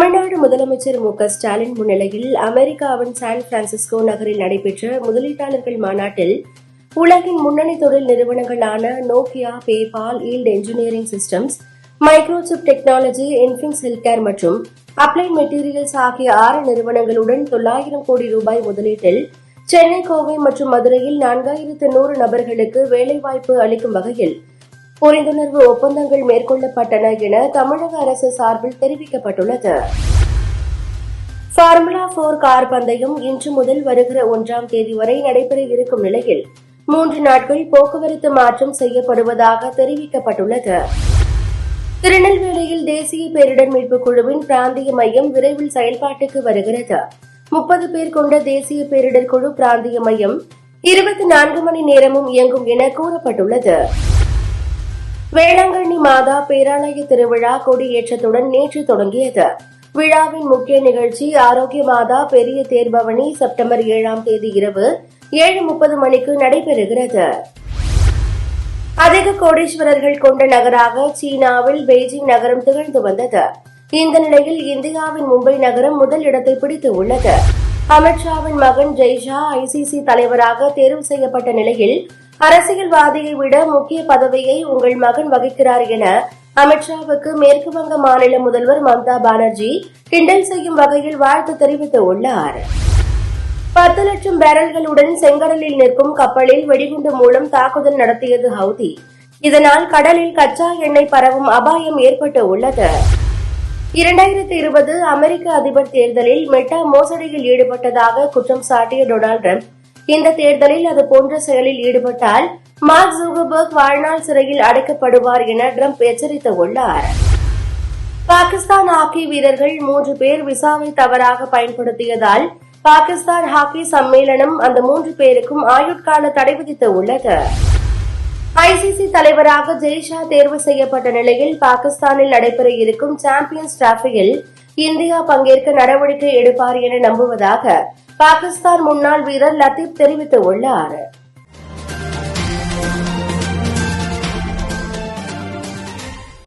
தமிழ்நாடு முதலமைச்சர் மு க ஸ்டாலின் முன்னிலையில் அமெரிக்காவின் சான் பிரான்சிஸ்கோ நகரில் நடைபெற்ற முதலீட்டாளர்கள் மாநாட்டில் உலகின் முன்னணி தொழில் நிறுவனங்களான Nokia PayPal Yield engineering systems microchip technology Infinx healthcare மற்றும் அப்ளைட் மெட்டீரியல்ஸ் ஆகிய ஆறு நிறுவனங்களுடன் தொள்ளாயிரம் கோடி ரூபாய் முதலீட்டில் சென்னை கோவை மற்றும் மதுரையில் நான்காயிரத்து நூறு நபர்களுக்கு வேலைவாய்ப்பு அளிக்கும் வகையில் புரிந்துணர்வு ஒப்பந்தங்கள் மேற்கொள்ளப்பட்டன என தமிழக அரசு சார்பில் தெரிவிக்கப்பட்டுள்ளது. ஃபார்முலா போர் கார் பந்தயம் இன்று முதல் வருகிற ஒன்றாம் தேதி வரை நடைபெற இருக்கும் நிலையில் மூன்று நாட்கள் போக்குவரத்து மாற்றம் செய்யப்படுவதாக தெரிவிக்கப்பட்டுள்ளது. திருநெல்வேலியில் தேசிய பேரிடர் மீட்புக் குழுவின் பிராந்திய மையம் விரைவில் செயல்பாட்டுக்கு வருகிறது. முப்பது பேர் கொண்ட தேசிய பேரிடர் குழு பிராந்திய மையம் இருபத்தி நான்கு மணி நேரமும் இயங்கும் என கூறப்பட்டுள்ளது. வேளாங்கண்ணி மாதா பேராலய திருவிழா கொடியேற்றத்துடன் நேற்று தொடங்கியது. விழாவின் முக்கிய நிகழ்ச்சி ஆரோக்கிய மாதா பெரிய தேர்பவனி செப்டம்பர் ஏழாம் தேதி இரவு ஏழு முப்பது மணிக்கு நடைபெறுகிறது. அதிக கோடீஸ்வரர்கள் கொண்ட நகராக சீனாவில் பெய்ஜிங் நகரம் திகழ்ந்து வந்தது. இந்த நிலையில் இந்தியாவின் மும்பை நகரம் முதல் இடத்தை பிடித்து உள்ளது. அமித்ஷாவின் மகன் ஜெய்ஷா ஐசிசி தலைவராக தேர்வு செய்யப்பட்ட நிலையில் அரசியல்வாதியை விட முக்கிய பதவியை உங்கள் மகன் வகிக்கிறார் என அமித்ஷாவுக்கு மேற்கு வங்க மாநில முதல்வர் மம்தா பானர்ஜி கிண்டல் செய்யும் வகையில் வாழ்த்து தெரிவித்துள்ளார். பத்து லட்சம் பேரல்களுடன் செங்கடலில் நிற்கும் கப்பலில் வெடிகுண்டு மூலம் தாக்குதல் நடத்தியது ஹவுதி. இதனால் கடலில் கச்சா எண்ணெய் பரவும் அபாயம் ஏற்பட்டு உள்ளது. இரண்டாயிரத்தி இருபது அமெரிக்க அதிபர் தேர்தலில் மெட்டா மோசடியில் ஈடுபட்டதாக குற்றம் சாட்டிய டொனால்டு டிரம்ப் இந்த தேர்தலில் அது போன்ற செயலில் ஈடுபட்டால் மார்க் ஜூகர்பர்க் வாழ்நாள் சிறையில் அடைக்கப்படுவார் என ட்ரம்ப் எச்சரித்துள்ளார். பாகிஸ்தான் ஹாக்கி வீரர்கள் மூன்று பேர் விசாவை தவறாக பயன்படுத்தியதால் பாகிஸ்தான் ஹாக்கி சம்மேளனம் அந்த மூன்று பேருக்கும் ஆயுட்கால தடை விதித்து உள்ளது ஐசிசி தலைவராக ஜெய்ஷா தேர்வு செய்யப்பட்ட நிலையில் பாகிஸ்தானில் நடைபெற இருக்கும் சாம்பியன்ஸ் டிராபியில் இந்தியா பங்கேற்க நடவடிக்கை எடுப்பார் என நம்புவதாக பாகிஸ்தான் முன்னாள் வீரர் லத்தீப் தெரிவித்துள்ளார்.